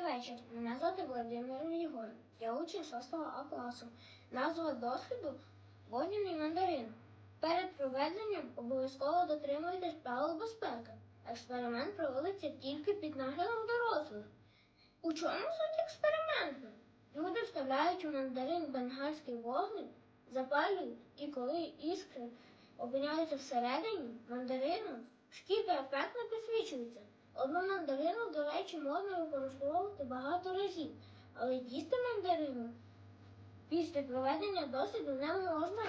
Добрий вечір. Мене звати Володимир Єгор. Я учень 6 А класу. Назва досліду вогняний мандарин. Перед проведенням обов'язково дотримуйтесь правил безпеки. Експеримент проводиться тільки під наглядом дорослих. У чому суть експерименту? Люди вставляють у мандарин бенгальський вогник, запалюють, і коли іскри опиняються всередині мандарину, шкіда ефектно підсвічується. Одну мандарину, до речі, можна використовувати багато разів, але їсти мандарину після проведення досвіду не можна.